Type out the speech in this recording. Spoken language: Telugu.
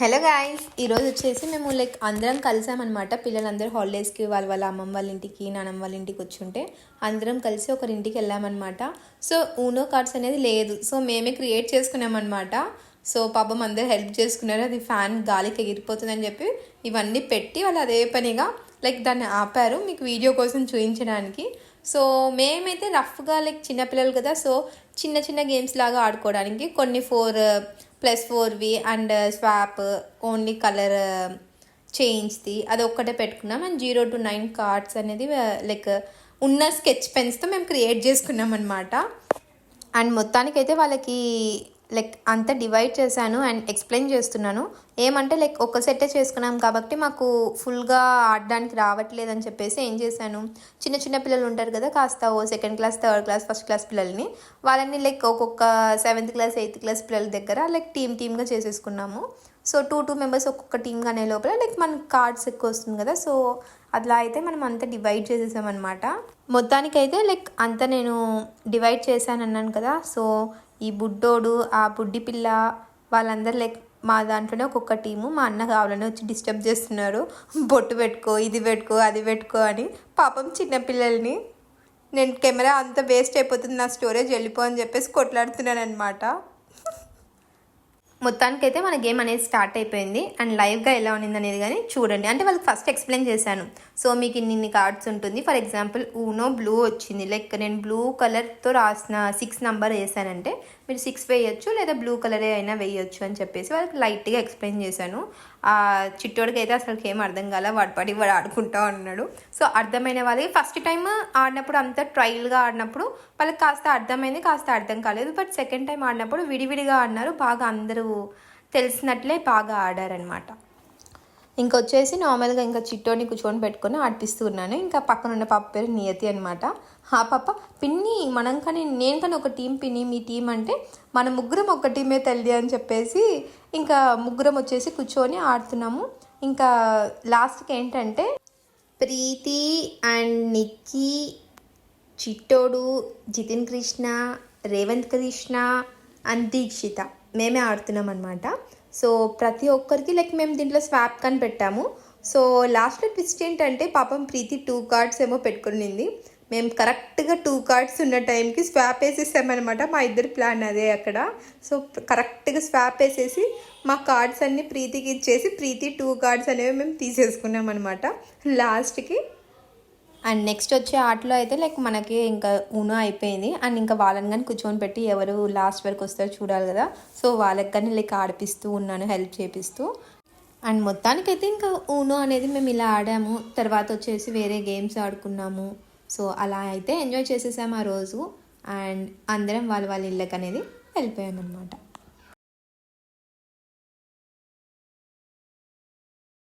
హలో గాయస్ ఈరోజు వచ్చేసి మేము లైక్ అందరం కలిసామన్నమాట. పిల్లలందరూ హాలిడేస్కి వాళ్ళ వాళ్ళ అమ్మమ్మ వాళ్ళ ఇంటికి నానమ్మ వాళ్ళ ఇంటికి వచ్చుంటే అందరం కలిసి ఒకరింటికి వెళ్ళామన్నమాట. సో ఊనో కార్డ్స్ అనేది లేదు. సో మేమే క్రియేట్ చేసుకున్నామన్నమాట. సో పాపం అందరు హెల్ప్ చేసుకున్నారు. అది ఫ్యాన్ గాలికి ఎగిరిపోతుందని చెప్పి ఇవన్నీ పెట్టి వాళ్ళు అదే పనిగా లైక్ దాన్ని ఆపారు. మీకు వీడియో కోసం చూపించడానికి సో మేమైతే రఫ్గా లైక్ చిన్నపిల్లలు కదా. సో చిన్న చిన్న గేమ్స్ లాగా ఆడుకోవడానికి కొన్ని ఫోర్ ప్లస్ ఫోర్వి and swap only colour uh, చేంజ్ది అది ఒక్కటే పెట్టుకున్నాం. And zero to nine cards అనేది uh, లైక్ ఉన్న స్కెచ్ పెన్స్తో మేము క్రియేట్ చేసుకున్నాం అనమాట అండ్ మొత్తానికైతే వాళ్ళకి లైక్ అంతా డివైడ్ చేశాను అండ్ ఎక్స్ప్లెయిన్ చేస్తున్నాను. ఏమంటే లైక్ ఒక సెట్టే చేసుకున్నాం కాబట్టి మాకు ఫుల్గా ఆడడానికి రావట్లేదు అని చెప్పేసి ఏం చేశాను. చిన్న చిన్న పిల్లలు ఉంటారు కదా కాస్త ఓ second class third class first class పిల్లల్ని. వాళ్ళని లైక్ ఒక్కొక్క సెవెంత్ క్లాస్ ఎయిత్ క్లాస్ పిల్లల దగ్గర లైక్ టీమ్ టీమ్గా చేసేసుకున్నాము. సో టూ టూ మెంబర్స్ ఒక్కొక్క టీమ్గా అనే లోపల లైక్ మనకి కార్డ్స్ ఎక్కువ వస్తుంది కదా సో అట్లా అయితే మనం అంతా డివైడ్ చేసేసామన్నమాట. మొత్తానికైతే లైక్ అంతా నేను డివైడ్ చేశాను అన్నాను కదా సో ఈ బుడ్డోడు ఆ బుడ్డి పిల్ల వాళ్ళందరూ లైక్ మా దాంట్లోనే ఒక్కొక్క టీము మా అన్న కావాలని వచ్చి డిస్టర్బ్ చేస్తున్నారు బొట్టు పెట్టుకో ఇది పెట్టుకో అది పెట్టుకో అని పాపం చిన్నపిల్లల్ని నేను కెమెరా అంత వేస్ట్ అయిపోతుంది నా స్టోరేజ్ వెళ్ళిపో అని చెప్పేసి కొట్లాడుతున్నాను అనమాట మొత్తానికైతే మన గేమ్ అనేది స్టార్ట్ అయిపోయింది. అండ్ లైవ్గా ఎలా ఉన్నది అనేది కానీ చూడండి. అంటే వాళ్ళకి ఫస్ట్ ఎక్స్ప్లెయిన్ చేశాను. సో మీకు ఇన్ని కార్డ్స్ ఉంటుంది. ఫర్ ఎగ్జాంపుల్ ఊనో బ్లూ వచ్చింది. లైక్ నేను బ్లూ కలర్తో రాసిన సిక్స్ నెంబర్ వేసానంటే మీరు సిక్స్ వేయచ్చు లేదా బ్లూ కలరే అయినా వేయొచ్చు అని చెప్పేసి వాళ్ళకి లైట్గా ఎక్స్ప్లెయిన్ చేశాను. ఆ చిట్టోడికి అయితే అసలు ఏం అర్థం కాల వాడి పడి వాడు ఆడుకుంటా ఉన్నాడు. సో అర్థమైన వాళ్ళకి ఫస్ట్ టైం ఆడినప్పుడు అంతా ట్రయల్గా ఆడినప్పుడు వాళ్ళకి కాస్త అర్థమైంది కాస్త అర్థం కాలేదు. బట్ సెకండ్ టైం ఆడినప్పుడు విడివిడిగా ఆడినారు. బాగా అందరూ తెలిసినట్లే బాగా ఆడారనమాట ఇంకొచ్చేసి నార్మల్గా ఇంకా చిట్టోని కూర్చొని పెట్టుకొని ఆడిపిస్తూ ఉన్నాను. ఇంకా పక్కన ఉన్న పాప పేరు నియతి అనమాట ఆ పాప పిన్ని మనం కానీ నేను కానీ ఒక టీం పిన్ని మీ టీం అంటే మన ముగ్గురం ఒక టీమే తల్లి అని చెప్పేసి ఇంకా ముగ్గురం వచ్చేసి కూర్చొని ఆడుతున్నాము. ఇంకా లాస్ట్కి ఏంటంటే ప్రీతి అండ్ నిక్కీ చిట్టోడు జితిన్ కృష్ణ రేవంత్ కృష్ణ అండ్ దీక్షిత. మేమే ఆడుతున్నాం అనమాట సో ప్రతి ఒక్కరికి లైక్ మేము దీంట్లో స్వాప్ కానీ పెట్టాము. సో లాస్ట్లో ట్విస్ట్ ఏంటంటే పాపం ప్రీతి టూ కార్డ్స్ ఏమో పెట్టుకునింది. మేము కరెక్ట్గా టూ కార్డ్స్ ఉన్న టైంకి స్వాప్ వేసేసామన్నమాట. మా ఇద్దరు ప్లాన్ అదే అక్కడ. సో కరెక్ట్గా స్వాప్ వేసేసి మా కార్డ్స్ అన్నీ ప్రీతికి ఇచ్చేసి ప్రీతి టూ కార్డ్స్ అనేవి మేము తీసేసుకున్నాం అనమాట లాస్ట్కి అండ్ నెక్స్ట్ వచ్చే ఆటలో అయితే లైక్ మనకి ఇంకా ఊను అయిపోయింది. అండ్ ఇంకా వాళ్ళని కానీ కూర్చొని పెట్టి ఎవరు లాస్ట్ వరకు వస్తారో చూడాలి కదా. సో వాళ్ళకి కానీ లైక్ ఆడిపిస్తూ ఉన్నాను హెల్ప్ చేపిస్తూ. అండ్ మొత్తానికైతే ఇంకా ఊనో అనేది మేము ఇలా ఆడాము. తర్వాత వచ్చేసి వేరే గేమ్స్ ఆడుకున్నాము. సో అలా అయితే ఎంజాయ్ చేసేసాము ఆ రోజు. అండ్ అందరం వాళ్ళ వాళ్ళ ఇళ్ళకి అనేది వెళ్ళిపోయామన్నమాట.